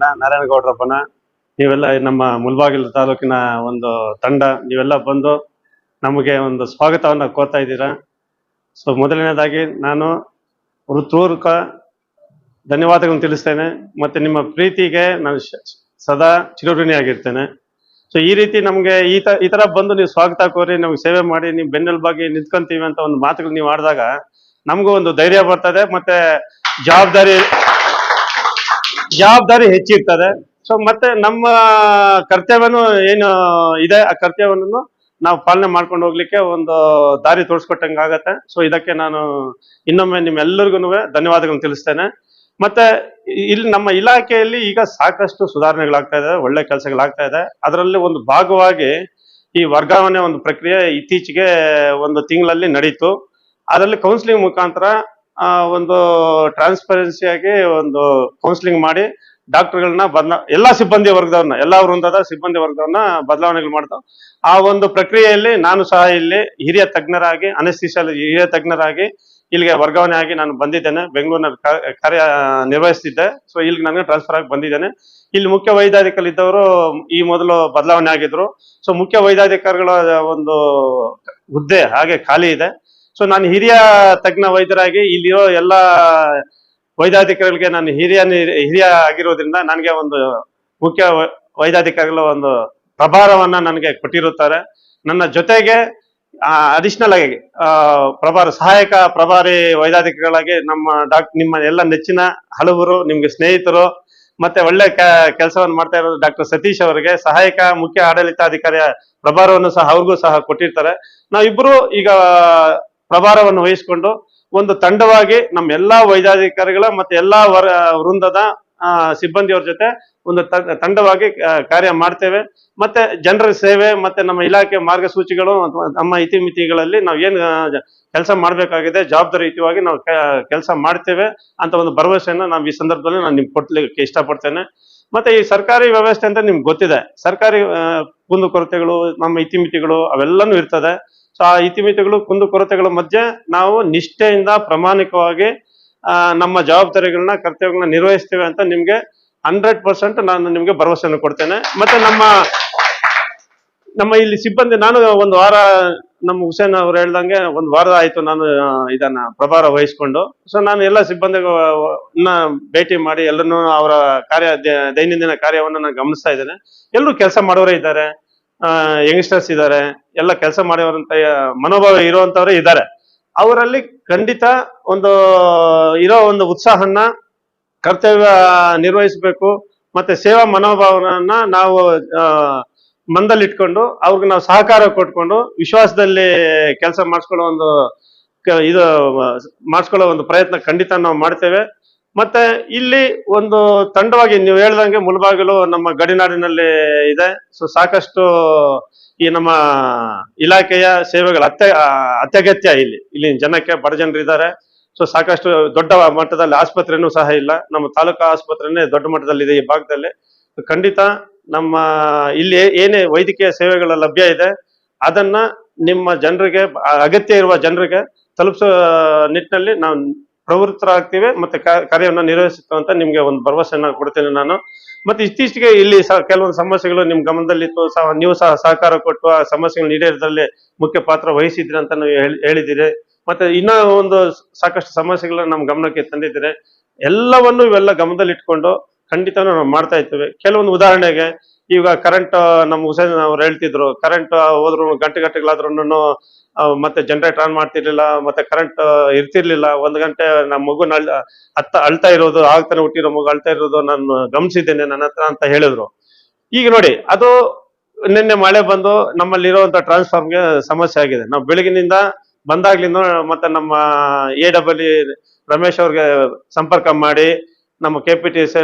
ವತಿಯಿಂದ ನಾರಾಯಣಗೌಡರಪ್ಪನ ನೀವೆಲ್ಲ ನಮ್ಮ ಮುಲ್ಬಾಗಿಲು ತಾಲೂಕಿನ ಒಂದು ತಂಡ, ನೀವೆಲ್ಲ ಬಂದು ನಮಗೆ ಒಂದು ಸ್ವಾಗತವನ್ನು ಕೋರ್ತಾ ಇದ್ದೀರಾ. ಸೊ ಮೊದಲನೇದಾಗಿ ನಾನು ಋತೂರ್ಕ ಧನ್ಯವಾದಗಳನ್ನು ತಿಳಿಸ್ತೇನೆ. ಮತ್ತೆ ನಿಮ್ಮ ಪ್ರೀತಿಗೆ ನಾನು ಸದಾ ಚಿರಋಣಿಯಾಗಿರ್ತೇನೆ ಸೊ ಈ ರೀತಿ ನಮಗೆ ಈ ತರ ಬಂದು ನೀವು ಸ್ವಾಗತ ಕೋರಿ ನಮ್ಗೆ ಸೇವೆ ಮಾಡಿ, ನೀವು ಬೆನ್ನೆಲುಬಾಗಿ ನಿಂತ್ಕೊಂತೀವಿ ಅಂತ ಒಂದು ಮಾತುಗಳು ನೀವು ಆಡಿದಾಗ ನಮಗೂ ಒಂದು ಧೈರ್ಯ ಬರ್ತದೆ. ಮತ್ತೆ ಜವಾಬ್ದಾರಿ ಜವಾಬ್ದಾರಿ ಹೆಚ್ಚಿರ್ತದೆ. ಸೊ ಮತ್ತೆ ನಮ್ಮ ಕರ್ತವ್ಯನು ಏನು ಇದೆ, ಆ ಕರ್ತವ್ಯವನ್ನು ನಾವು ಪಾಲನೆ ಮಾಡ್ಕೊಂಡು ಹೋಗ್ಲಿಕ್ಕೆ ಒಂದು ದಾರಿ ತೋರಿಸ್ಕೊಟ್ಟಂಗೆ ಆಗತ್ತೆ. ಸೊ ಇದಕ್ಕೆ ನಾನು ಇನ್ನೊಮ್ಮೆ ನಿಮ್ಮೆಲ್ಲರಿಗೂ ಧನ್ಯವಾದಗಳನ್ನು ತಿಳಿಸ್ತೇನೆ. ಮತ್ತೆ ಇಲ್ಲಿ ನಮ್ಮ ಇಲಾಖೆಯಲ್ಲಿ ಈಗ ಸಾಕಷ್ಟು ಸುಧಾರಣೆಗಳಾಗ್ತಾ ಇದೆ, ಒಳ್ಳೆ ಕೆಲಸಗಳಾಗ್ತಾ ಇದೆ. ಅದರಲ್ಲಿ ಒಂದು ಭಾಗವಾಗಿ ಈ ವರ್ಗಾವಣೆ ಒಂದು ಪ್ರಕ್ರಿಯೆ ಇತ್ತೀಚೆಗೆ ಒಂದು ತಿಂಗಳಲ್ಲಿ ನಡೀತು. ಅದರಲ್ಲಿ ಕೌನ್ಸಿಲಿಂಗ್ ಮುಖಾಂತರ ಒಂದು ಟ್ರಾನ್ಸ್ಪರೆನ್ಸಿಯಾಗಿ ಒಂದು ಕೌನ್ಸಿಲಿಂಗ್ ಮಾಡಿ ಡಾಕ್ಟರ್ಗಳನ್ನ ಬದಲ, ಎಲ್ಲಾ ಸಿಬ್ಬಂದಿ ವರ್ಗದವ್ರನ್ನ, ಎಲ್ಲಾ ವೃಂದದ ಸಿಬ್ಬಂದಿ ವರ್ಗದವ್ರನ್ನ ಬದಲಾವಣೆಗಳು ಮಾಡ್ತಾವ್. ಆ ಒಂದು ಪ್ರಕ್ರಿಯೆಯಲ್ಲಿ ನಾನು ಸಹ ಇಲ್ಲಿ ಹಿರಿಯ ತಜ್ಞರಾಗಿ ಅನಸ್ತಿಷಿಯಲ್ ಹಿರಿಯ ತಜ್ಞರಾಗಿ ಇಲ್ಲಿಗೆ ವರ್ಗಾವಣೆ ಆಗಿ ನಾನು ಬಂದಿದ್ದೇನೆ. ಬೆಂಗಳೂರಿನ ಕಾರ್ಯ ನಿರ್ವಹಿಸ್ತಿದ್ದೆ. ಸೊ ಇಲ್ಲಿಗೆ ನನಗೆ ಟ್ರಾನ್ಸ್ಫರ್ ಆಗಿ ಬಂದಿದ್ದೇನೆ. ಇಲ್ಲಿ ಮುಖ್ಯ ವೈದ್ಯಾಧಿಕಾರಿ ಇದ್ದವರು ಈ ಮೊದಲು ಬದಲಾವಣೆ ಆಗಿದ್ರು. ಸೊ ಮುಖ್ಯ ವೈದ್ಯಾಧಿಕಾರಿಗಳ ಒಂದು ಹುದ್ದೆ ಹಾಗೆ ಖಾಲಿ ಇದೆ. ಸೊ ನಾನು ಹಿರಿಯ ತಜ್ಞ ವೈದ್ಯರಾಗಿ ಇಲ್ಲಿರೋ ಎಲ್ಲ ವೈದ್ಯಾಧಿಕಾರಿಗಳಿಗೆ ನಾನು ಹಿರಿಯ ಹಿರಿಯ ಆಗಿರೋದ್ರಿಂದ ನನಗೆ ಒಂದು ಮುಖ್ಯ ವೈದ್ಯಾಧಿಕಾರಿಗಳ ಒಂದು ಪ್ರಭಾರವನ್ನ ನನಗೆ ಕೊಟ್ಟಿರುತ್ತಾರೆ. ನನ್ನ ಜೊತೆಗೆ ಅಡಿಷನಲ್ ಆಗಿ ಪ್ರಭಾರ, ಸಹಾಯಕ ಪ್ರಭಾರಿ ವೈದ್ಯಾಧಿಕಾರಿಗಳಾಗಿ ನಮ್ಮ ಡಾಕ್ಟರ್ ನಿಮ್ಮ ಎಲ್ಲ ನೆಚ್ಚಿನ ಹಲವರು, ನಿಮ್ಗೆ ಸ್ನೇಹಿತರು, ಮತ್ತೆ ಒಳ್ಳೆ ಕೆಲಸವನ್ನು ಮಾಡ್ತಾ ಇರೋದು ಡಾಕ್ಟರ್ ಸತೀಶ್ ಅವರಿಗೆ, ಸಹಾಯಕ ಮುಖ್ಯ ಆಡಳಿತಾಧಿಕಾರಿಯ ಪ್ರಭಾರವನ್ನು ಸಹ ಅವ್ರಿಗೂ ಸಹ ಕೊಟ್ಟಿರ್ತಾರೆ. ನಾವಿಬ್ರು ಈಗ ಪ್ರಭಾರವನ್ನು ವಹಿಸಿಕೊಂಡು ಒಂದು ತಂಡವಾಗಿ ನಮ್ಮ ಎಲ್ಲಾ ವೈದ್ಯಾಧಿಕಾರಿಗಳ ಮತ್ತೆ ಎಲ್ಲಾ ವರ, ವೃಂದದ ಸಿಬ್ಬಂದಿಯವ್ರ ಜೊತೆ ಒಂದು ತಂಡವಾಗಿ ಕಾರ್ಯ ಮಾಡ್ತೇವೆ. ಮತ್ತೆ ಜನರ ಸೇವೆ, ಮತ್ತೆ ನಮ್ಮ ಇಲಾಖೆ ಮಾರ್ಗಸೂಚಿಗಳು ನಮ್ಮ ಇತಿಮಿತಿಗಳಲ್ಲಿ ನಾವು ಏನು ಕೆಲಸ ಮಾಡಬೇಕಾಗಿದೆ ಜವಾಬ್ದಾರಿಯುತವಾಗಿ ನಾವು ಕೆಲಸ ಮಾಡ್ತೇವೆ ಅಂತ ಒಂದು ಭರವಸೆಯನ್ನು ನಾವು ಈ ಸಂದರ್ಭದಲ್ಲಿ ನಾನು ನಿಮ್ಗೆ ಕೊಡ್ಲಿಕ್ಕೆ ಇಷ್ಟಪಡ್ತೇನೆ. ಮತ್ತೆ ಈ ಸರ್ಕಾರಿ ವ್ಯವಸ್ಥೆ ಅಂತ ನಿಮ್ಗೆ ಗೊತ್ತಿದೆ. ಸರ್ಕಾರಿ ಕುಂದು ಕುಂದುಕೊರತೆಗಳು ನಮ್ಮ ಇತಿಮಿತಿಗಳು ಅವೆಲ್ಲನೂ ಇರ್ತದೆ. ಇತಿಮಿತಿಗಳು ಕುಂದುಕೊರತೆಗಳ ಮಧ್ಯೆ ನಾವು ನಿಷ್ಠೆಯಿಂದ ಪ್ರಾಮಾಣಿಕವಾಗಿ ನಮ್ಮ ಜವಾಬ್ದಾರಿಗಳನ್ನ, ಕರ್ತವ್ಯಗಳನ್ನ ನಿರ್ವಹಿಸ್ತೇವೆ ಅಂತ ನಿಮ್ಗೆ ಹಂಡ್ರೆಡ್ ಪರ್ಸೆಂಟ್ ನಾನು ನಿಮ್ಗೆ ಭರವಸೆಯನ್ನು ಕೊಡ್ತೇನೆ. ಮತ್ತೆ ನಮ್ಮ ನಮ್ಮ ಇಲ್ಲಿ ಸಿಬ್ಬಂದಿ, ನಾನು ಒಂದು ವಾರ, ನಮ್ಮ ಹುಸೇನ್ ಅವ್ರು ಹೇಳ್ದಂಗೆ ಒಂದು ವಾರ ಆಯ್ತು ನಾನು ಇದನ್ನ ಪ್ರಭಾರ ವಹಿಸ್ಕೊಂಡು. ಸೊ ನಾನು ಎಲ್ಲ ಸಿಬ್ಬಂದಿಗಳನ್ನ ಭೇಟಿ ಮಾಡಿ ಎಲ್ಲರನ್ನೂ ಅವರ ಕಾರ್ಯ ದೈನಂದಿನ ಕಾರ್ಯವನ್ನು ನಾನು ಗಮನಿಸ್ತಾ ಇದ್ದೇನೆ. ಎಲ್ಲರೂ ಕೆಲಸ ಮಾಡೋರೇ ಇದ್ದಾರೆ. ಯಂಗ್ಸ್ಟರ್ಸ್ ಇದ್ದಾರೆ ಎಲ್ಲ ಕೆಲಸ ಮಾಡಿರುವಂತ ಮನೋಭಾವ ಇರುವಂತವ್ರೆ ಇದ್ದಾರೆ ಅವರಲ್ಲಿ ಖಂಡಿತ ಒಂದು, ಇರೋ ಒಂದು ಉತ್ಸಾಹನ ಕರ್ತವ್ಯ ನಿರ್ವಹಿಸಬೇಕು, ಮತ್ತೆ ಸೇವಾ ಮನೋಭಾವನ ನಾವು ಮಂದಲ್ಲಿಟ್ಕೊಂಡು ಅವ್ರಿಗೆ ನಾವು ಸಹಕಾರ ಕೊಟ್ಕೊಂಡು, ವಿಶ್ವಾಸದಲ್ಲಿ ಕೆಲಸ ಮಾಡಿಸ್ಕೊಳ್ಳೋ ಒಂದು ಇದು, ಮಾಡಿಸ್ಕೊಳ್ಳೋ ಒಂದು ಪ್ರಯತ್ನ ಖಂಡಿತ ನಾವು ಮಾಡ್ತೇವೆ. ಮತ್ತೆ ಇಲ್ಲಿ ಒಂದು ತಂಡವಾಗಿ ನೀವು ಹೇಳ್ದಂಗೆ ಮುಳಬಾಗಿಲು ನಮ್ಮ ಗಡಿನಾಡಿನಲ್ಲಿ ಇದೆ. ಸೊ ಸಾಕಷ್ಟು ಈ ನಮ್ಮ ಇಲಾಖೆಯ ಸೇವೆಗಳು ಅತ್ಯ ಅತ್ಯಗತ್ಯ ಇಲ್ಲಿ. ಇಲ್ಲಿ ಜನಕ್ಕೆ ಬಡ ಜನರಿದ್ದಾರೆ ಸೊ ಸಾಕಷ್ಟು ದೊಡ್ಡ ಮಟ್ಟದಲ್ಲಿ ಆಸ್ಪತ್ರೆನೂ ಸಹ ಇಲ್ಲ. ನಮ್ಮ ತಾಲೂಕಾ ಆಸ್ಪತ್ರೆನೇ ದೊಡ್ಡ ಮಟ್ಟದಲ್ಲಿ ಇದೆ ಈ ಭಾಗದಲ್ಲಿ. ಖಂಡಿತ ನಮ್ಮ ಇಲ್ಲಿ ಏನೇ ವೈದ್ಯಕೀಯ ಸೇವೆಗಳು ಲಭ್ಯ ಇದೆ, ಅದನ್ನ ನಿಮ್ಮ ಜನರಿಗೆ ಅಗತ್ಯ ಇರುವ ಜನರಿಗೆ ತಲುಪಿಸೋ ನಿಟ್ಟಿನಲ್ಲಿ ನಾವು ಪ್ರವೃತ್ತರಾಗ್ತೀವಿ, ಮತ್ತೆ ಕಾರ್ಯವನ್ನು ನಿರ್ವಹಿಸುತ್ತೆ ಅಂತ ನಿಮ್ಗೆ ಒಂದು ಭರವಸೆಯನ್ನ ಕೊಡ್ತೇನೆ ನಾನು. ಮತ್ತೆ ಇತ್ತೀಚೆಗೆ ಇಲ್ಲಿ ಸಹ ಕೆಲವೊಂದು ಸಮಸ್ಯೆಗಳು ನಿಮ್ ಗಮನದಲ್ಲಿತ್ತು ಸಹ ನೀವು ಸಹ ಸಹಕಾರ ಕೊಟ್ಟು ಆ ಸಮಸ್ಯೆಗಳು ಈಡೇರಿದಲ್ಲಿ ಮುಖ್ಯ ಪಾತ್ರ ವಹಿಸಿದ್ರಿ ಅಂತ ನೀವು ಹೇಳಿ- ಹೇಳಿದ್ದೀರಿ. ಮತ್ತೆ ಇನ್ನೂ ಒಂದು ಸಾಕಷ್ಟು ಸಮಸ್ಯೆಗಳನ್ನ ನಮ್ಮ ಗಮನಕ್ಕೆ ತಂದಿದ್ದೀರಿ. ಎಲ್ಲವನ್ನು ಇವೆಲ್ಲ ಗಮನದಲ್ಲಿ ಇಟ್ಕೊಂಡು ಖಂಡಿತ ನಾವು ಮಾಡ್ತಾ ಇರ್ತೇವೆ. ಕೆಲವೊಂದು ಉದಾಹರಣೆಗೆ, ಈಗ ಕರೆಂಟ್ ನಮ್ಮ ಹುಸೇನ್ ಅವ್ರು ಹೇಳ್ತಿದ್ರು ಕರೆಂಟ್ ಹೋದ್ರು ಗಂಟೆ ಗಂಟೆಗಳಾದ್ರೂ ಮತ್ತೆ ಜನರೇಟರ್ ಆನ್ ಮಾಡ್ತಿರ್ಲಿಲ್ಲ, ಮತ್ತೆ ಕರೆಂಟ್ ಇರ್ತಿರ್ಲಿಲ್ಲ. ಒಂದ್ ಗಂಟೆ ನಮ್ಮ ಮಗುನ ಅತ್ತ ಅಳ್ತಾ ಇರೋದು, ಆಗ್ತಾನೆ ಹುಟ್ಟಿರೋ ಮಗು ಅಳ್ತಾ ಇರೋದು ನಾನು ಗಮನಿಸಿದ್ದೇನೆ ನನ್ನ ಹತ್ರ ಅಂತ ಹೇಳಿದ್ರು. ಈಗ ನೋಡಿ, ಅದು ನಿನ್ನೆ ಮಳೆ ಬಂದು ನಮ್ಮಲ್ಲಿರುವಂತ ಟ್ರಾನ್ಸ್ಫಾರ್ಮ್ಗೆ ಸಮಸ್ಯೆ ಆಗಿದೆ. ನಾವು ಬೆಳಗಿನಿಂದ ಬಂದಾಗ್ಲಿಂದ ಮತ್ತೆ ನಮ್ಮ ಎ ಡಬಲ್ ರಮೇಶ್ ಅವ್ರಿಗೆ ಸಂಪರ್ಕ ಮಾಡಿ, ನಮ್ಮ K P T S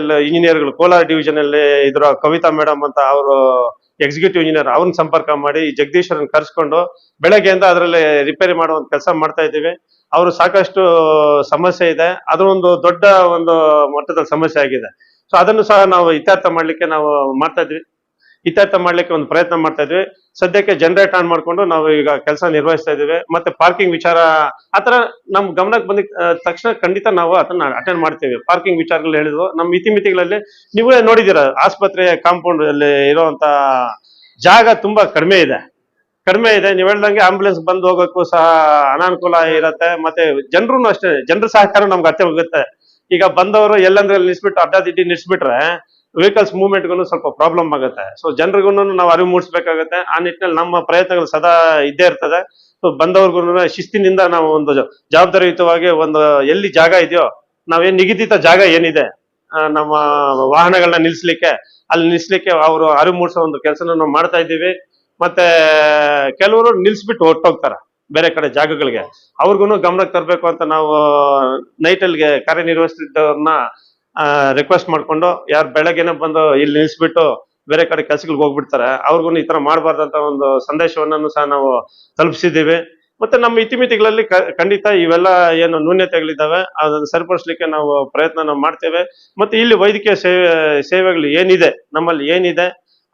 Kolar division ಅಲ್ಲಿ ಇದ್ರ ಕವಿತಾ ಮೇಡಮ್ ಅಂತ ಅವರು ಎಕ್ಸಿಕ್ಯೂಟಿವ್ ಇಂಜಿನಿಯರ್ ಅವ್ರನ್ನ ಸಂಪರ್ಕ ಮಾಡಿ ಈ ಜಗದೀಶ್ವರನ್ ಕರ್ಸ್ಕೊಂಡು ಬೆಳಗ್ಗೆಯಿಂದ ಅದರಲ್ಲಿ ರಿಪೇರಿ ಮಾಡುವಂತ ಕೆಲಸ ಮಾಡ್ತಾ ಇದ್ದೀವಿ. ಅವರು ಸಾಕಷ್ಟು ಸಮಸ್ಯೆ ಇದೆ. ಅದು ಒಂದು ದೊಡ್ಡ ಒಂದು ಮಟ್ಟದ ಸಮಸ್ಯೆ ಆಗಿದೆ. ಸೊ ಅದನ್ನು ಸಹ ನಾವು ಇತ್ಯರ್ಥ ಮಾಡ್ಲಿಕ್ಕೆ ನಾವು ಮಾಡ್ತಾ ಇದ್ವಿ ಇತ್ಯರ್ಥ ಮಾಡ್ಲಿಕ್ಕೆ ಒಂದು ಪ್ರಯತ್ನ ಮಾಡ್ತಾ ಇದ್ವಿ. ಸದ್ಯಕ್ಕೆ ಜನರೇಟ್ ಆನ್ ಮಾಡ್ಕೊಂಡು ನಾವು ಈಗ ಕೆಲಸ ನಿರ್ವಹಿಸ್ತಾ ಇದೀವಿ ಮತ್ತೆ ಪಾರ್ಕಿಂಗ್ ವಿಚಾರ ಆತರ ನಮ್ ಗಮನಕ್ಕೆ ಬಂದ ತಕ್ಷಣ ಖಂಡಿತ ನಾವು ಅದನ್ನ ಅಟೆಂಡ್ ಮಾಡ್ತೇವೆ. ಪಾರ್ಕಿಂಗ್ ವಿಚಾರಗಳು ಹೇಳಿದ್ವು. ನಮ್ಮ ಇತಿಮಿತಿಗಳಲ್ಲಿ ನೀವೇ ನೋಡಿದಿರ ಆಸ್ಪತ್ರೆ ಕಾಂಪೌಂಡ್ ಅಲ್ಲಿ ಇರುವಂತ ಜಾಗ ತುಂಬಾ ಕಡಿಮೆ ಇದೆ. ಕಡಿಮೆ ಇದೆ. ನೀವ್ ಹೇಳ್ದಂಗೆ ಆಂಬುಲೆನ್ಸ್ ಬಂದು ಹೋಗೋಕ್ಕೂ ಸಹ ಅನಾನುಕೂಲ ಇರತ್ತೆ. ಮತ್ತೆ ಜನರು ಅಷ್ಟೇ, ಜನರ ಸಹಕಾರ ನಮ್ಗೆ ಹೋಗುತ್ತೆ. ಈಗ ಬಂದವರು ಎಲ್ಲಂದ್ರೆ ನಿಲ್ಸ್ಬಿಟ್ಟು ಅಡ್ಡ ದಿಡ್ಡಿ ನಿಲ್ಸ್ಬಿಟ್ರೆ ವೆಹಿಕಲ್ಸ್ ಮೂವ್ಮೆಂಟ್ಗೂ ಸ್ವಲ್ಪ ಪ್ರಾಬ್ಲಮ್ ಆಗುತ್ತೆ. ಸೊ ಜನರಿಗೂ ನಾವು ಅರಿವು ಮೂಡಿಸಬೇಕಾಗುತ್ತೆ. ಆ ನಿಟ್ಟಿನಲ್ಲಿ ನಮ್ಮ ಪ್ರಯತ್ನಗಳು ಸದಾ ಇದ್ದೇ ಇರ್ತದೆ. ಸೊ ಬಂದವ್ರಿಗೂ ಶಿಸ್ತಿನಿಂದ ನಾವು ಒಂದು ಜವಾಬ್ದಾರಿಯುತವಾಗಿ ಒಂದು ಎಲ್ಲಿ ಜಾಗ ಇದೆಯೋ ನಾವೇನ್ ನಿಗದಿತ ಜಾಗ ಏನಿದೆ ನಮ್ಮ ವಾಹನಗಳನ್ನ ನಿಲ್ಲಿಸ್ಲಿಕ್ಕೆ ಅಲ್ಲಿ ನಿಲ್ಲಿಸ್ಲಿಕ್ಕೆ ಅವರು ಅರಿವು ಮೂಡಿಸೋ ಒಂದು ಕೆಲಸನ ನಾವು ಮಾಡ್ತಾ ಇದ್ದೀವಿ. ಮತ್ತೆ, ಕೆಲವರು ನಿಲ್ಸ್ಬಿಟ್ಟು ಹೊರ್ಟೋಗ್ತಾರೆ ಬೇರೆ ಕಡೆ ಜಾಗಗಳಿಗೆ. ಅವ್ರಿಗೂ ಗಮನಕ್ಕೆ ತರಬೇಕು ಅಂತ ನಾವು ನೈಟ್ ಅಲ್ಲಿಗೆ ಕಾರ್ಯನಿರ್ವಹಿಸ್ತಿದ್ದವ್ರನ್ನ ರಿಕ್ವೆಸ್ಟ್ ಮಾಡ್ಕೊಂಡು ಯಾರು ಬೆಳಗ್ಗೆನೆ ಬಂದು ಇಲ್ಲಿ ನಿಲ್ಲಿಸ್ಬಿಟ್ಟು ಬೇರೆ ಕಡೆ ಕೆಲಸಗಳಿಗೆ ಹೋಗ್ಬಿಡ್ತಾರೆ. ಅವ್ರಿಗೂ ಈ ತರ ಮಾಡಬಾರ್ದಂತ ಒಂದು ಸಂದೇಶವನ್ನು ಸಹ ನಾವು ತಲುಪಿಸಿದ್ದೀವಿ. ಮತ್ತೆ ನಮ್ಮ ಇತಿಮಿತಿಗಳಲ್ಲಿ ಖಂಡಿತ ಇವೆಲ್ಲ ಏನು ನ್ಯೂನ್ಯತೆಗಳಿದ್ದಾವೆ ಅದನ್ನು ಸರಿಪಡಿಸ್ಲಿಕ್ಕೆ ನಾವು ಪ್ರಯತ್ನ ನಾವು ಮಾಡ್ತೇವೆ. ಮತ್ತೆ ಇಲ್ಲಿ ವೈದ್ಯಕೀಯ ಸೇವೆ, ಸೇವೆಗಳು ಏನಿದೆ, ನಮ್ಮಲ್ಲಿ ಏನಿದೆ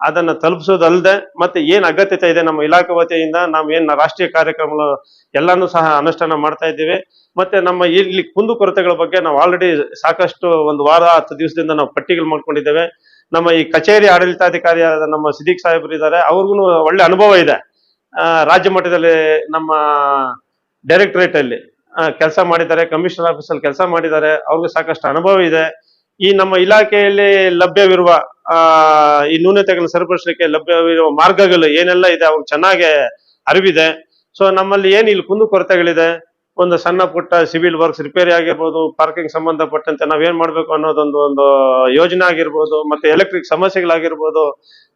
ಅದನ್ನ ತಲುಪಿಸೋದಲ್ಲದೆ ಮತ್ತೆ ಏನು ಅಗತ್ಯತೆ ಇದೆ ನಮ್ಮ ಇಲಾಖೆ ವತಿಯಿಂದ, ನಾವು ಏನ್ ರಾಷ್ಟ್ರೀಯ ಕಾರ್ಯಕ್ರಮಗಳು ಎಲ್ಲಾನು ಸಹ ಅನುಷ್ಠಾನ ಮಾಡ್ತಾ ಇದ್ದೀವಿ. ಮತ್ತೆ ನಮ್ಮ ಇಲ್ಲಿ ಕುಂದುಕೊರತೆಗಳ ಬಗ್ಗೆ ನಾವು ಆಲ್ರೆಡಿ ಸಾಕಷ್ಟು ಒಂದು ವಾರ, ಹತ್ತು ದಿವಸದಿಂದ ನಾವು ಪಟ್ಟಿಗಳು ಮಾಡ್ಕೊಂಡಿದ್ದೇವೆ. ನಮ್ಮ ಈ ಕಚೇರಿ ಆಡಳಿತಾಧಿಕಾರಿಯಾದ ನಮ್ಮ ಸಿದ್ದೀಕ್ ಸಾಹೇಬ್ರು ಇದ್ದಾರೆ ಅವ್ರಿಗೂ ಒಳ್ಳೆ ಅನುಭವ ಇದೆ. ರಾಜ್ಯ ಮಟ್ಟದಲ್ಲಿ ನಮ್ಮ ಡೈರೆಕ್ಟರೇಟ್ ಅಲ್ಲಿ ಕೆಲಸ ಮಾಡಿದ್ದಾರೆ ಕಮಿಷನರ್ ಆಫೀಸಲ್ಲಿ ಕೆಲಸ ಮಾಡಿದ್ದಾರೆ, ಅವ್ರಿಗೂ ಸಾಕಷ್ಟು ಅನುಭವ ಇದೆ. ಈ ನಮ್ಮ ಇಲಾಖೆಯಲ್ಲಿ ಲಭ್ಯವಿರುವ ಈ ನ್ಯೂನತೆಗಳನ್ನು ಸರಿಪಡಿಸಲಿಕ್ಕೆ ಲಭ್ಯವಿರುವ ಮಾರ್ಗಗಳು ಏನೆಲ್ಲ ಇದೆ ಅವು ಚೆನ್ನಾಗಿ ಅರಿವಿದೆ. ಸೊ ನಮ್ಮಲ್ಲಿ ಏನು ಇಲ್ಲಿ ಕುಂದು ಕೊರತೆಗಳಿದೆ? ಒಂದು ಸಣ್ಣ ಪುಟ್ಟ ಸಿವಿಲ್ ವರ್ಕ್ಸ್ ರಿಪೇರಿ ಆಗಿರ್ಬೋದು, ಪಾರ್ಕಿಂಗ್ ಸಂಬಂಧಪಟ್ಟಂತೆ ನಾವೇನ್ ಮಾಡಬೇಕು ಅನ್ನೋದೊಂದು ಒಂದು ಯೋಜನೆ ಆಗಿರ್ಬೋದು, ಮತ್ತೆ ಎಲೆಕ್ಟ್ರಿಕ್ ಸಮಸ್ಯೆಗಳಾಗಿರ್ಬೋದು,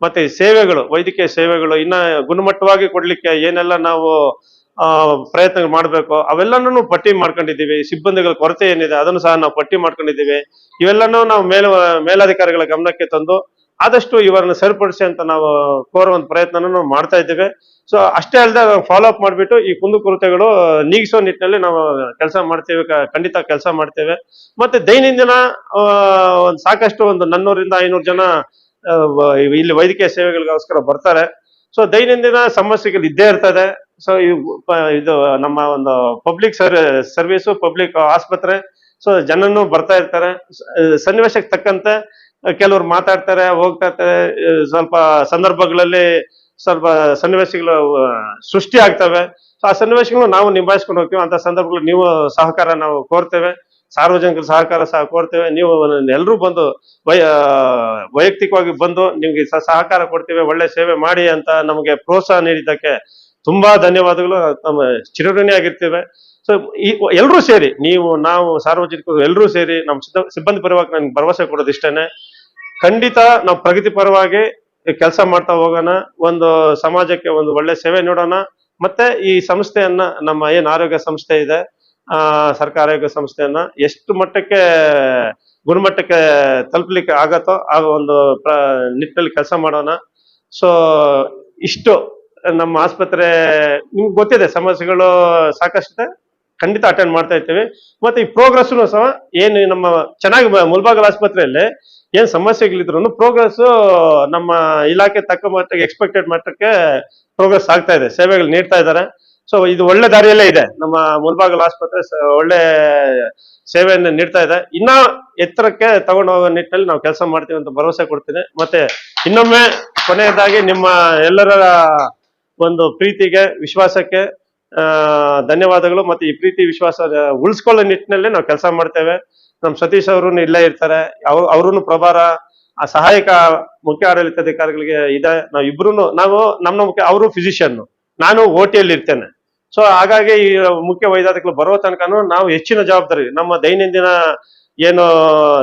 ಮತ್ತೆ ಸೇವೆಗಳು, ವೈದ್ಯಕೀಯ ಸೇವೆಗಳು ಇನ್ನ ಗುಣಮಟ್ಟವಾಗಿ ಕೊಡ್ಲಿಕ್ಕೆ ಏನೆಲ್ಲ ನಾವು ಪ್ರಯತ್ನ ಮಾಡಬೇಕು. ಅವೆಲ್ಲನೂ ಪಟ್ಟಿ ಮಾಡ್ಕೊಂಡಿದ್ದೀವಿ. ಸಿಬ್ಬಂದಿಗಳ ಕೊರತೆ ಏನಿದೆ, ಅದನ್ನು ಸಹ ನಾವು ಪಟ್ಟಿ ಮಾಡ್ಕೊಂಡಿದ್ದೀವಿ. ಇವೆಲ್ಲನೂ ನಾವು ಮೇಲ್, ಮೇಲಾಧಿಕಾರಿಗಳ ಗಮನಕ್ಕೆ ತಂದು ಆದಷ್ಟು ಇವರನ್ನ ಸರಿಪಡಿಸಿ ಅಂತ ನಾವು ಕೋರುವಂತ ಪ್ರಯತ್ನನೂ ನಾವು ಮಾಡ್ತಾ ಇದ್ದೇವೆ. ಸೊ ಅಷ್ಟೇ ಅಲ್ಲದೆ ಫಾಲೋ ಅಪ್ ಮಾಡಿಬಿಟ್ಟು ಈ ಕುಂದು ಕೊರತೆಗಳು ನೀಗಿಸೋ ನಿಟ್ಟಿನಲ್ಲಿ ನಾವು ಕೆಲಸ ಮಾಡ್ತೇವೆ. ಖಂಡಿತ ಕೆಲಸ ಮಾಡ್ತೇವೆ. ಮತ್ತೆ ದೈನಂದಿನ ಒಂದು ಸಾಕಷ್ಟು ಒಂದು ನನ್ನೂರಿಂದ ಐನೂರು ಜನ ಇಲ್ಲಿ ವೈದ್ಯಕೀಯ ಸೇವೆಗಳಿಗೋಸ್ಕರ ಬರ್ತಾರೆ. ಸೊ ದೈನಂದಿನ ಸಮಸ್ಯೆಗಳು ಇದ್ದೇ ಇರ್ತದೆ. ಸೊ ಇದು ನಮ್ಮ ಒಂದು ಪಬ್ಲಿಕ್ ಸರ್ ಸರ್ವಿಸು ಪಬ್ಲಿಕ್ ಆಸ್ಪತ್ರೆ ಸೊ ಜನನು ಬರ್ತಾ ಇರ್ತಾರೆ. ಸನ್ನಿವೇಶಕ್ಕೆ ತಕ್ಕಂತೆ ಕೆಲವ್ರು ಮಾತಾಡ್ತಾರೆ, ಹೋಗ್ತಾ ಇರ್ತಾರೆ. ಸ್ವಲ್ಪ ಸಂದರ್ಭಗಳಲ್ಲಿ ಸ್ವಲ್ಪ ಸನ್ನಿವೇಶಗಳು ಸೃಷ್ಟಿ ಆಗ್ತವೆ. ಸೊ ಆ ಸನ್ನಿವೇಶಗಳು ನಾವು ನಿಭಾಯಿಸ್ಕೊಂಡು ಹೋಗ್ತೀವಿ. ಅಂತ ಸಂದರ್ಭಗಳು ನೀವು ಸಹಕಾರ ನಾವು ಕೋರ್ತೇವೆ. ಸಾರ್ವಜನಿಕರ ಸಹಕಾರ ಸಹ ಕೋರ್ತೇವೆ. ನೀವು ಎಲ್ಲರೂ ಬಂದು ವೈ ವೈಯಕ್ತಿಕವಾಗಿ ಬಂದು ನಿಮ್ಗೆ ಸಹಕಾರ ಕೊಡ್ತೇವೆ. ಒಳ್ಳೆ ಸೇವೆ ಮಾಡಿ ಅಂತ ನಮಗೆ ಪ್ರೋತ್ಸಾಹ ನೀಡಿದ್ದಕ್ಕೆ ತುಂಬಾ ಧನ್ಯವಾದಗಳು. ನಮ್ಮ ಚಿರಋಣಿ ಆಗಿರ್ತೇವೆ. ಸೊ ಈ ಎಲ್ಲರೂ ಸೇರಿ, ನೀವು, ನಾವು, ಸಾರ್ವಜನಿಕರು ಎಲ್ಲರೂ ಸೇರಿ ನಮ್ಮ ಸಿದ್ಧ, ಸಿಬ್ಬಂದಿ ಪರವಾಗಿ ನನ್ಗೆ ಭರವಸೆ ಕೊಡೋದು ಇಷ್ಟೇನೆ. ಖಂಡಿತ ನಾವು ಪ್ರಗತಿ ಪರವಾಗಿ ಕೆಲಸ ಮಾಡ್ತಾ ಹೋಗೋಣ. ಒಂದು ಸಮಾಜಕ್ಕೆ ಒಂದು ಒಳ್ಳೆ ಸೇವೆ ನೀಡೋಣ. ಮತ್ತೆ ಈ ಸಂಸ್ಥೆಯನ್ನ, ನಮ್ಮ ಏನ್ ಆರೋಗ್ಯ ಸಂಸ್ಥೆ ಇದೆ, ಆ, ಸರ್ಕಾರ ಆರೋಗ್ಯ ಸಂಸ್ಥೆಯನ್ನ ಎಷ್ಟು ಮಟ್ಟಕ್ಕೆ, ಗುಣಮಟ್ಟಕ್ಕೆ ತಲುಪಲಿಕ್ಕೆ ಆಗತ್ತೋ ಆ ಒಂದು ನಿಟ್ಟಿನಲ್ಲಿ ಕೆಲಸ ಮಾಡೋಣ. ಸೊ ಇಷ್ಟು. ನಮ್ಮ ಆಸ್ಪತ್ರೆ, ನಿಮ್ಗೆ ಗೊತ್ತಿದೆ, ಸಮಸ್ಯೆಗಳು ಸಾಕಷ್ಟಿದೆ ಖಂಡಿತ ಅಟೆಂಡ್ ಮಾಡ್ತಾ ಇರ್ತೀವಿ. ಮತ್ತೆ ಈ ಪ್ರೋಗ್ರೆಸ್ ಸಹ ಏನು ನಮ್ಮ ಚೆನ್ನಾಗಿ ಮುಲ್ಬಾಗಲ್ ಆಸ್ಪತ್ರೆಯಲ್ಲಿ ಏನ್ ಸಮಸ್ಯೆಗಳಿದ್ರು ಪ್ರೋಗ್ರೆಸ್ ನಮ್ಮ ಇಲಾಖೆ ತಕ್ಕ ಮಟ್ಟಕ್ಕೆ ಎಕ್ಸ್ಪೆಕ್ಟೆಡ್ ಮಟ್ಟಕ್ಕೆ ಪ್ರೋಗ್ರೆಸ್ ಆಗ್ತಾ ಇದೆ. ಸೇವೆಗಳು ನೀಡ್ತಾ ಇದ್ದಾರೆ. ಸೊ ಇದು ಒಳ್ಳೆ ದಾರಿಯಲ್ಲೇ ಇದೆ. ನಮ್ಮ ಮುಲ್ಬಾಗಲ್ ಆಸ್ಪತ್ರೆ ಒಳ್ಳೆ ಸೇವೆಯನ್ನು ನೀಡ್ತಾ ಇದೆ. ಇನ್ನ ಎತ್ತರಕ್ಕೆ ತಗೊಂಡು ಹೋಗೋ ನಿಟ್ಟಿನಲ್ಲಿ ನಾವು ಕೆಲಸ ಮಾಡ್ತೀವಿ ಅಂತ ಭರವಸೆ ಕೊಡ್ತೀನಿ. ಮತ್ತೆ ಇನ್ನೊಮ್ಮೆ ಕೊನೆಯದಾಗಿ ನಿಮ್ಮ ಎಲ್ಲರ ಒಂದು ಪ್ರೀತಿಗೆ, ವಿಶ್ವಾಸಕ್ಕೆ ಧನ್ಯವಾದಗಳು ಮತ್ತೆ ಈ ಪ್ರೀತಿ, ವಿಶ್ವಾಸ ಉಳಿಸ್ಕೊಳ್ಳೋ ನಿಟ್ಟಿನಲ್ಲಿ ನಾವು ಕೆಲಸ ಮಾಡ್ತೇವೆ. ನಮ್ಮ ಸತೀಶ್ ಅವರು ಇಲ್ಲೇ ಇರ್ತಾರೆ. ಅವ್ರು ಅವ್ರೂ ಪ್ರಭಾರ, ಆ ಸಹಾಯಕ ಮುಖ್ಯ ಆಡಳಿತಾಧಿಕಾರಿಗಳಿಗೆ ಇದೆ. ನಾವು ಇಬ್ರು ನಾವು ನಮ್ಮ ಮುಖ್ಯ, ಅವರು ಫಿಸಿಷಿಯನ್ ನಾನು ಓಟಿಯಲ್ಲಿ ಇರ್ತೇನೆ. ಸೊ ಹಾಗಾಗಿ ಈ ಮುಖ್ಯ ವೈದ್ಯಾಧಿಕಾರಿಗಳು ಬರೋ ತನಕನೂ ನಾವು ಹೆಚ್ಚಿನ ಜವಾಬ್ದಾರಿ, ನಮ್ಮ ದೈನಂದಿನ ಏನು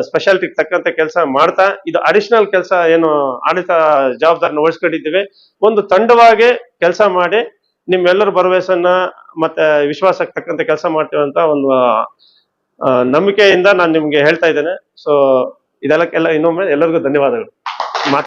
ಸ್ಪೆಷಾಲಿಟಿ ತಕ್ಕಂತ ಕೆಲಸ ಮಾಡ್ತಾ, ಇದು ಅಡಿಷನಲ್ ಕೆಲಸ ಏನು ಆಡಳಿತ ಜವಾಬ್ದಾರಿನ ವಹಿಸ್ಕೊಂಡಿದ್ದೀವಿ ಒಂದು ತಂಡವಾಗಿ ಕೆಲಸ ಮಾಡಿ, ನಿಮ್ಮೆಲ್ಲರ ಭರವಸೆಯನ್ನ ಮತ್ತೆ ವಿಶ್ವಾಸಕ್ಕೆ ತಕ್ಕಂತೆ ಕೆಲಸ ಮಾಡ್ತೇವೆ ಅಂತ ಒಂದು ನಂಬಿಕೆಯಿಂದ ನಾನು ನಿಮ್ಗೆ ಹೇಳ್ತಾ ಇದ್ದೇನೆ. ಸೊ ಇದೆಲ್ಲಕ್ಕೆಲ್ಲ ಇನ್ನೊಮ್ಮೆ ಎಲ್ಲರಿಗೂ ಧನ್ಯವಾದಗಳು.